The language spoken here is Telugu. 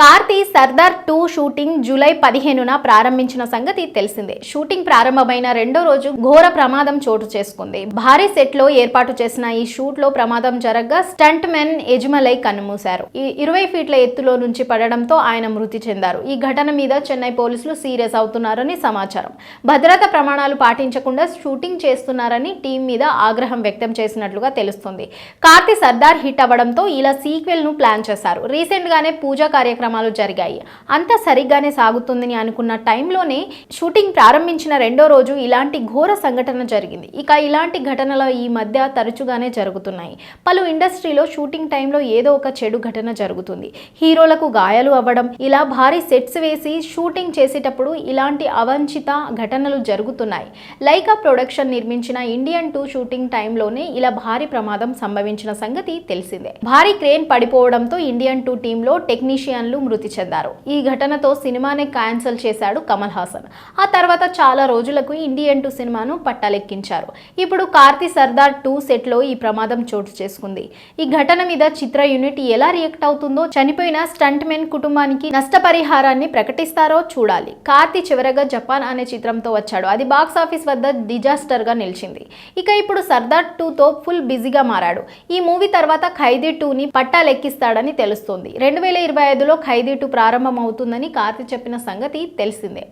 Karthi Sardar two shooting July పదిహేనున ప్రారంభించిన సంగతి తెలిసిందే. షూటింగ్ ప్రారంభమైన రెండో రోజు ఘోర ప్రమాదం చోటు చేసుకుంది. భారీ సెట్లో ఏర్పాటు చేసిన ఈ షూట్లో ప్రమాదం జరగగా స్టంట్ మెన్ యజమలై కన్నుమూశారు. ఈ ఇరవై ఫీట్ల ఎత్తులో నుంచి పడడంతో ఆయన మృతి చెందారు. ఈ ఘటన మీద చెన్నై పోలీసులు సీరియస్ అవుతున్నారని సమాచారం. భద్రతా ప్రమాణాలు పాటించకుండా షూటింగ్ చేస్తున్నారని టీం మీద ఆగ్రహం వ్యక్తం చేసినట్లుగా తెలుస్తుంది. కార్తీ సర్దార్ హిట్ అవ్వడంతో ఇలా సీక్వెల్ను ప్లాన్ చేశారు. రీసెంట్ గానే పూజా కార్యక్రమాలు జరిగాయి. అంతా సరిగ్గానే సాగుతుందని అనుకున్న టైంలోనే షూటింగ్ ప్రారంభించిన రెండో రోజు ఇలాంటి ఘోర సంఘటన జరిగింది. ఇక ఇలాంటి ఘటనలు ఈ మధ్య తరచుగానే జరుగుతున్నాయి. పలు ఇండస్ట్రీలో షూటింగ్ టైంలో ఏదో ఒక చెడు ఘటన జరుగుతుంది. హీరోలకు గాయాలు అవ్వడం ఇలా భారీ సెట్స్ వేసి షూటింగ్ చేసేటప్పుడు ఇలాంటి అవంచిత ఘటనలు జరుగుతున్నాయి. లైకా ప్రొడక్షన్ నిర్మించిన ఇండియన్ టూ షూటింగ్ టైంలోనే ఇలా భారీ ప్రమాదం సంభవించిన సంగతి తెలిసిందే. భారీ క్రేన్ పడిపోవడంతో ఇండియన్ టూ టీంలో టెక్నీషియన్లు మృతి చెందారు. ఈ ఘటనతో సినిమాని క్యాన్సిల్ చేశాడు కమల్ హాసన్. ఆ తర్వాత చాలా రోజులకు ఇండియన్ టూ సినిమాను పట్టాలెక్కించారు. ఇప్పుడు కార్తీ సర్దార్ టూ సెట్లో ఈ ప్రమాదం చోటు చేసుకుంది. ఈ ఘటన మీద చిత్ర యూనిట్ ఎలా రియాక్ట్ అవుతుందో చనిపోయిన స్టంట్ మెన్ కుటుంబానికి నష్టపరిహారాన్ని ప్రకటిస్తారో చూడాలి. కార్తీ చివరగా జపాన్ అనే చిత్రంతో వచ్చాడు. అది బాక్స్ ఆఫీస్ వద్ద డిజాస్టర్గా నిలిచింది. ఇక ఇప్పుడు సర్దార్ టూతో ఫుల్ బిజీగా మారాడు. ఈ మూవీ తర్వాత ఖైదీ టూని పట్టాలెక్కిస్తాడని తెలుస్తోంది. రెండు వేల ఇరవై ఐదులో ఖైదీటు ప్రారంభమవుతుందని కార్తి చెప్పిన సంగతి తెలిసిందే.